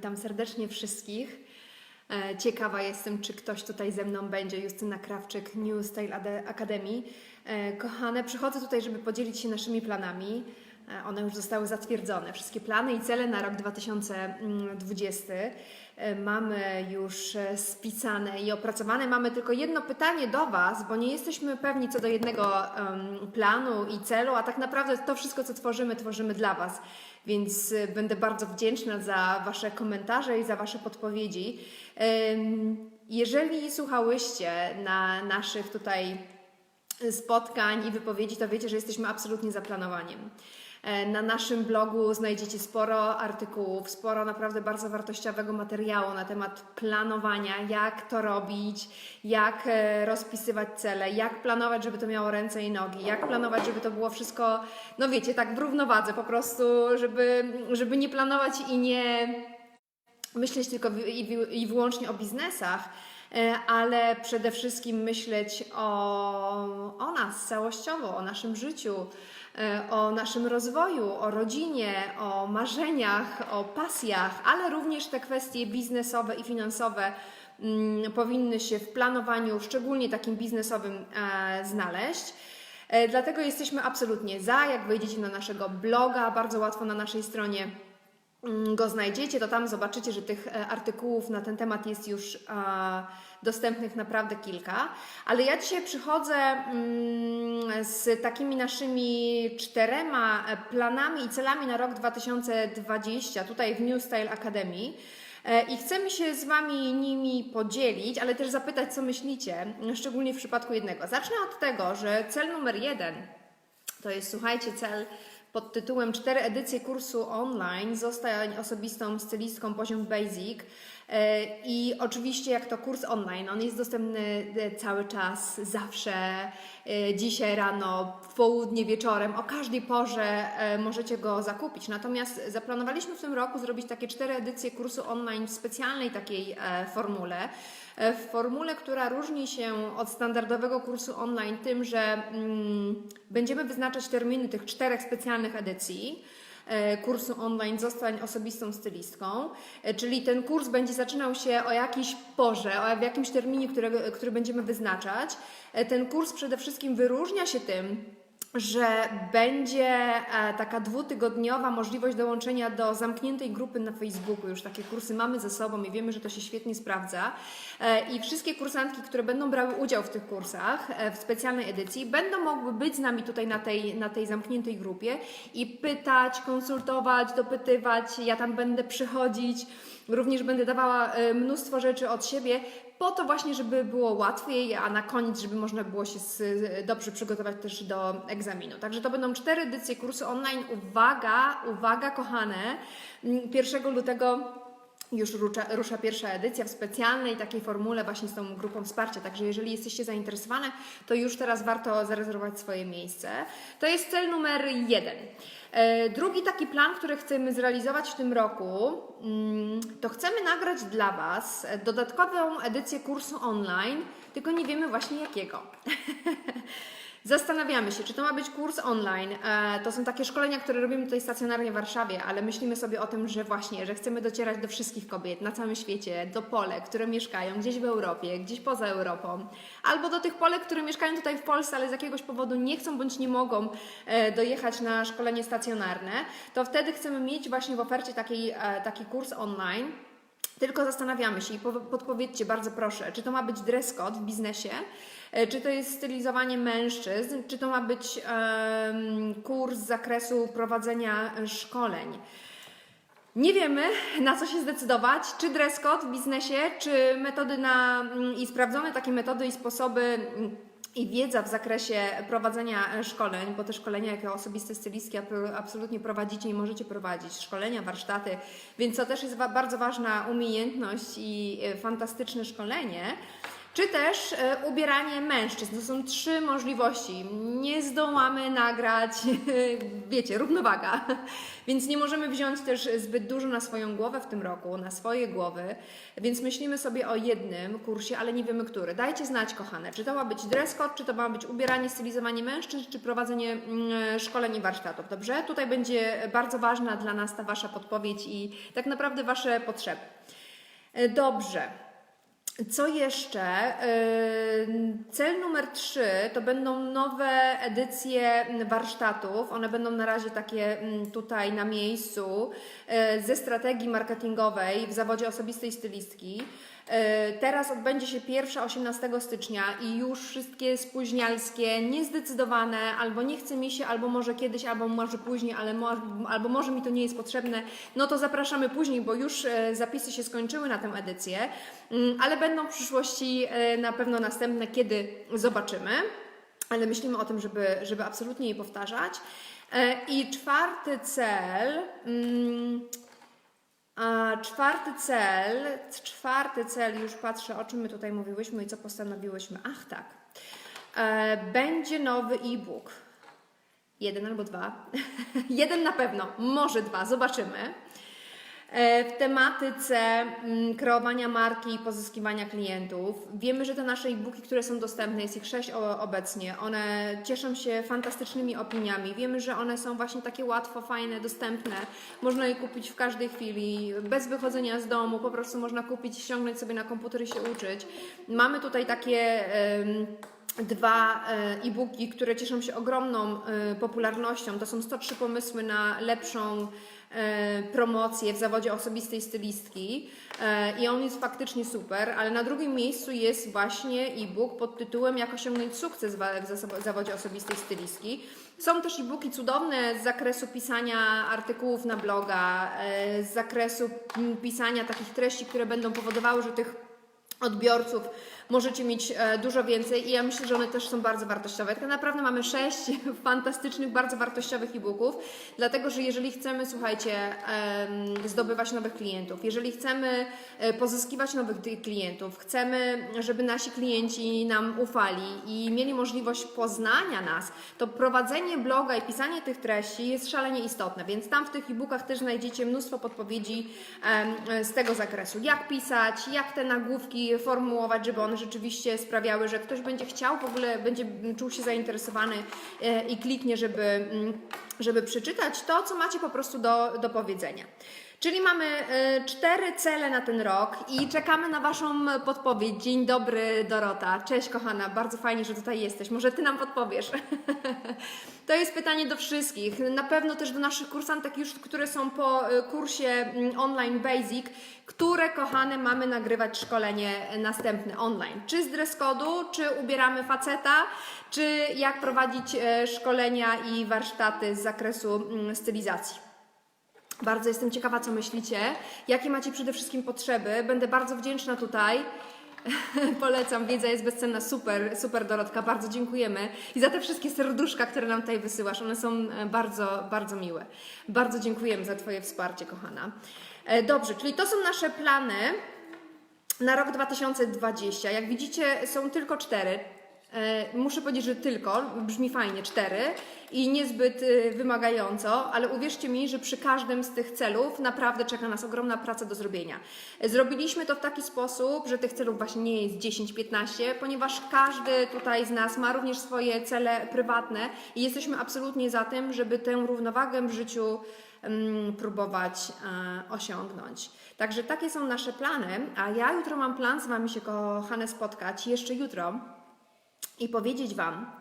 witam serdecznie wszystkich. E, Ciekawa jestem, czy ktoś tutaj ze mną będzie. Justyna Krawczyk, New Style Ade- Academy. E, Kochane, przychodzę tutaj, żeby podzielić się naszymi planami. E, One już zostały zatwierdzone. Wszystkie plany i cele na rok 2020 e, mamy już e, spisane i opracowane. Mamy tylko jedno pytanie do Was, bo nie jesteśmy pewni co do jednego planu i celu, a tak naprawdę to wszystko, co tworzymy, tworzymy dla Was. Więc będę bardzo wdzięczna za Wasze komentarze i za Wasze podpowiedzi. Jeżeli słuchałyście na naszych tutaj spotkań i wypowiedzi, to wiecie, że jesteśmy absolutnie zaplanowaniem. E, Na naszym blogu znajdziecie sporo artykułów, sporo naprawdę bardzo wartościowego materiału na temat planowania, jak to robić, jak e, rozpisywać cele, jak planować, żeby to miało ręce i nogi, jak planować, żeby to było wszystko, no wiecie, tak w równowadze po prostu, żeby, żeby nie planować i nie myśleć tylko i, wyłącznie o biznesach, e, ale przede wszystkim myśleć o, o nas całościowo, o naszym życiu, o naszym rozwoju, o rodzinie, o marzeniach, o pasjach, ale również te kwestie biznesowe i finansowe mm, powinny się w planowaniu, szczególnie takim biznesowym, e, znaleźć. E, Dlatego jesteśmy absolutnie za. Jak wejdziecie na naszego bloga, bardzo łatwo na naszej stronie go znajdziecie, to tam zobaczycie, że tych e, artykułów na ten temat jest już dostępnych naprawdę kilka. Ale ja dzisiaj przychodzę mm, z takimi naszymi czterema e, planami i celami na rok 2020 tutaj w New Style Academy. E, I chcemy się z Wami nimi podzielić, ale też zapytać, co myślicie, szczególnie w przypadku jednego. Zacznę od tego, że cel numer jeden to jest, słuchajcie, cel pod tytułem cztery edycje kursu online Zostań osobistą stylistką poziom basic. E, I oczywiście jak to kurs online, on jest dostępny e, cały czas, zawsze, e, dzisiaj rano, w południe, wieczorem, o każdej porze możecie go zakupić. Natomiast zaplanowaliśmy w tym roku zrobić takie cztery edycje kursu online w specjalnej takiej formule. W formule, która różni się od standardowego kursu online tym, że mm, będziemy wyznaczać terminy tych czterech specjalnych edycji kursu online Zostań osobistą stylistką, E, czyli ten kurs będzie zaczynał się o jakiejś porze, o w jakimś terminie, którego, który będziemy wyznaczać. E, Ten kurs przede wszystkim wyróżnia się tym, że będzie e, taka dwutygodniowa możliwość dołączenia do zamkniętej grupy na Facebooku. Już takie kursy mamy ze sobą i wiemy, że to się świetnie sprawdza. E, I wszystkie kursantki, które będą brały udział w tych kursach e, w specjalnej edycji, będą mogły być z nami tutaj na tej, na tej zamkniętej grupie i pytać, konsultować, dopytywać. Ja tam będę przychodzić. Również będę dawała mnóstwo rzeczy od siebie, po to właśnie, żeby było łatwiej, a na koniec, żeby można było się dobrze przygotować też do egzaminu. Także to będą cztery edycje kursu online. Uwaga, uwaga, kochane. Mm, 1 lutego już rusza, rusza pierwsza edycja w specjalnej takiej formule właśnie z tą grupą wsparcia. Także jeżeli jesteście zainteresowane, to już teraz warto zarezerwować swoje miejsce. To jest cel numer jeden. E, Drugi taki plan, który chcemy zrealizować w tym roku, mm, to chcemy nagrać dla Was dodatkową edycję kursu online, tylko nie wiemy właśnie jakiego. Zastanawiamy się, czy to ma być kurs online. E, To są takie szkolenia, które robimy tutaj stacjonarnie w Warszawie, ale myślimy sobie o tym, że właśnie, że chcemy docierać do wszystkich kobiet na całym świecie, do Polek, które mieszkają gdzieś w Europie, gdzieś poza Europą, albo do tych Polek, które mieszkają tutaj w Polsce, ale z jakiegoś powodu nie chcą bądź nie mogą e, dojechać na szkolenie stacjonarne, to wtedy chcemy mieć właśnie w ofercie taki, e, taki kurs online. Tylko zastanawiamy się i po- podpowiedzcie bardzo proszę, czy to ma być dress code w biznesie, e, czy to jest stylizowanie mężczyzn, czy to ma być em, kurs z zakresu prowadzenia szkoleń. Nie wiemy, na co się zdecydować, czy dress code w biznesie, czy metody na, mm, i sprawdzone takie metody i sposoby mm, i wiedza w zakresie prowadzenia e, szkoleń, bo te szkolenia jako osobiste stylistki absolutnie prowadzicie i możecie prowadzić szkolenia, warsztaty, więc to też jest bardzo ważna umiejętność i e, fantastyczne szkolenie. Czy też e, ubieranie mężczyzn. To są trzy możliwości. Nie zdołamy nagrać, wiecie, równowaga. Więc nie możemy wziąć też zbyt dużo na swoją głowę w tym roku, na swoje głowy. Więc myślimy sobie o jednym kursie, ale nie wiemy który. Dajcie znać, kochane, czy to ma być dress code, czy to ma być ubieranie, stylizowanie mężczyzn, czy prowadzenie mm, szkoleń i warsztatów. Dobrze? Tutaj będzie bardzo ważna dla nas ta Wasza podpowiedź i tak naprawdę Wasze potrzeby. E, Dobrze. Co jeszcze? Yy, Cel numer 3 to będą nowe edycje warsztatów. One będą na razie takie mm, tutaj na miejscu yy, ze strategii marketingowej w zawodzie osobistej stylistki. Yy, Teraz odbędzie się pierwsza 18 stycznia i już wszystkie spóźnialskie, niezdecydowane, albo nie chce mi się, albo może kiedyś, albo może później, ale mo, albo może mi to nie jest potrzebne, no to zapraszamy później, bo już e, zapisy się skończyły na tę edycję, Mm, ale będą w przyszłości e, na pewno następne, kiedy zobaczymy. Ale myślimy o tym, żeby, żeby absolutnie je powtarzać. E, I czwarty cel. mm, a czwarty cel, czwarty cel, już patrzę o czym my tutaj mówiłyśmy i co postanowiłyśmy. Ach tak, e, będzie nowy e-book. Jeden albo dwa. Jeden na pewno, może dwa, zobaczymy. E, W tematyce mm, kreowania marki i pozyskiwania klientów. Wiemy, że te nasze e-booki, które są dostępne, jest ich sześć obecnie, one cieszą się fantastycznymi opiniami. Wiemy, że one są właśnie takie łatwo, fajne, dostępne. Można je kupić w każdej chwili, bez wychodzenia z domu, po prostu można kupić, ściągnąć sobie na komputer i się uczyć. Mamy tutaj takie. Dwa e, e-booki, które cieszą się ogromną e, popularnością. To są 103 pomysły na lepszą promocję w zawodzie osobistej stylistki E, i on jest faktycznie super, ale na drugim miejscu jest właśnie e-book pod tytułem Jak osiągnąć sukces w zawodzie osobistej stylistki. Są też e-booki cudowne z zakresu pisania artykułów na bloga, e, z zakresu pisania takich treści, które będą powodowały, że tych odbiorców możecie mieć e, dużo więcej i ja myślę, że one też są bardzo wartościowe. Tak naprawdę mamy sześć fantastycznych, bardzo wartościowych e-booków, dlatego że jeżeli chcemy, słuchajcie, zdobywać nowych klientów, jeżeli chcemy e, pozyskiwać nowych klientów, chcemy, żeby nasi klienci nam ufali i mieli możliwość poznania nas, to prowadzenie bloga i pisanie tych treści jest szalenie istotne, więc tam w tych e-bookach też znajdziecie mnóstwo podpowiedzi z tego zakresu. Jak pisać, jak te nagłówki formułować, żeby one rzeczywiście sprawiały, że ktoś będzie chciał, w ogóle będzie czuł się zainteresowany e, i kliknie, żeby, mm, żeby przeczytać to, co macie po prostu do, do powiedzenia. Czyli mamy e, cztery cele na ten rok i czekamy na Waszą podpowiedź. Dzień dobry, Dorota. Cześć, kochana. Bardzo fajnie, że tutaj jesteś. Może Ty nam podpowiesz. To jest pytanie do wszystkich. Na pewno też do naszych kursantek już, które są po e, kursie mm, online basic, które kochane mamy nagrywać szkolenie następne online. Czy z dress kodu, czy ubieramy faceta, czy jak prowadzić e, szkolenia i warsztaty z zakresu mm, stylizacji. Bardzo jestem ciekawa, co myślicie, jakie macie przede wszystkim potrzeby. Będę bardzo wdzięczna tutaj. Polecam, wiedza jest bezcenna. Super, super Dorotka, bardzo dziękujemy. I za te wszystkie serduszka, które nam tutaj wysyłasz, one są e, bardzo, bardzo miłe. Bardzo dziękujemy za Twoje wsparcie, kochana. E, Dobrze, czyli to są nasze plany na rok 2020. Jak widzicie, są tylko cztery. E, Muszę powiedzieć, że tylko, brzmi fajnie, cztery i niezbyt e, wymagająco, ale uwierzcie mi, że przy każdym z tych celów naprawdę czeka nas ogromna praca do zrobienia. Zrobiliśmy to w taki sposób, że tych celów właśnie nie jest 10-15, ponieważ każdy tutaj z nas ma również swoje cele prywatne i jesteśmy absolutnie za tym, żeby tę równowagę w życiu mm, próbować e, osiągnąć. Także takie są nasze plany, a ja jutro mam plan z Wami się, kochane, spotkać, jeszcze jutro i powiedzieć Wam,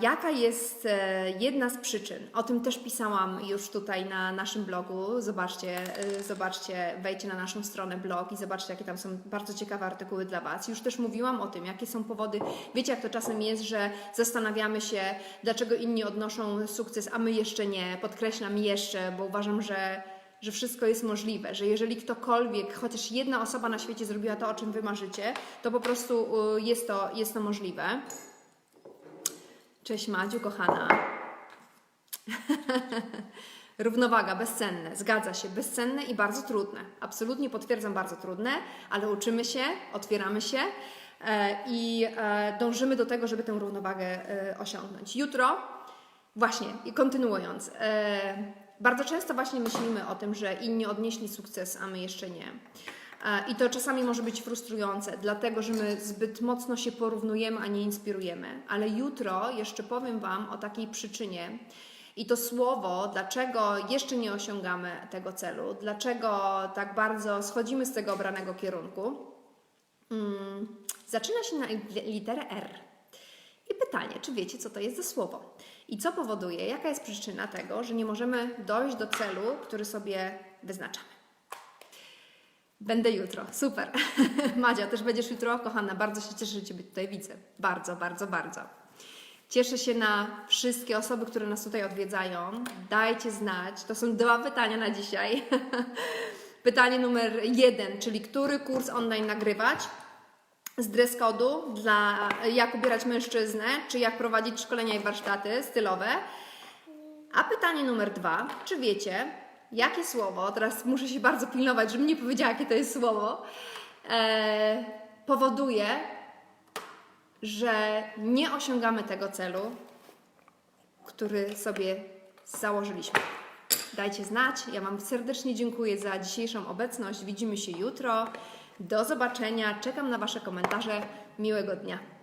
jaka jest e, jedna z przyczyn. O tym też pisałam już tutaj na naszym blogu. Zobaczcie, e, zobaczcie, wejdźcie na naszą stronę blog i zobaczcie, jakie tam są bardzo ciekawe artykuły dla Was. Już też mówiłam o tym, jakie są powody. Wiecie, jak to czasem jest, że zastanawiamy się, dlaczego inni odnoszą sukces, a my jeszcze nie. Podkreślam jeszcze, bo uważam, że że wszystko jest możliwe, że jeżeli ktokolwiek, chociaż jedna osoba na świecie zrobiła to, o czym Wy marzycie, to po prostu y, jest to, jest to możliwe. Cześć Madziu, kochana. Równowaga, bezcenne, zgadza się, bezcenne i bardzo trudne. Absolutnie potwierdzam, bardzo trudne, ale uczymy się, otwieramy się e, i e, dążymy do tego, żeby tę równowagę e, osiągnąć. Jutro, właśnie, kontynuując, bardzo często właśnie myślimy o tym, że inni odnieśli sukces, a my jeszcze nie. E, I to czasami może być frustrujące, dlatego że my zbyt mocno się porównujemy, a nie inspirujemy. Ale jutro jeszcze powiem Wam o takiej przyczynie. I to słowo, dlaczego jeszcze nie osiągamy tego celu, dlaczego tak bardzo schodzimy z tego obranego kierunku, mm, zaczyna się na literę R. Pytanie, czy wiecie, co to jest za słowo? I co powoduje, jaka jest przyczyna tego, że nie możemy dojść do celu, który sobie wyznaczamy? Będę jutro. Super. Madzia, też będziesz jutro? Kochana, bardzo się cieszę, że Ciebie tutaj widzę. Bardzo, bardzo, bardzo. Cieszę się na wszystkie osoby, które nas tutaj odwiedzają. Dajcie znać. To są dwa pytania na dzisiaj. Pytanie numer jeden, czyli który kurs online nagrywać? Z dress kodu dla jak ubierać mężczyznę, czy jak prowadzić szkolenia i warsztaty stylowe. A pytanie numer dwa, czy wiecie, jakie słowo, teraz muszę się bardzo pilnować, żebym nie powiedziała, jakie to jest słowo, e, powoduje, że nie osiągamy tego celu, który sobie założyliśmy. Dajcie znać. Ja Wam serdecznie dziękuję za dzisiejszą obecność. Widzimy się jutro. Do zobaczenia. Czekam na Wasze komentarze. Miłego dnia.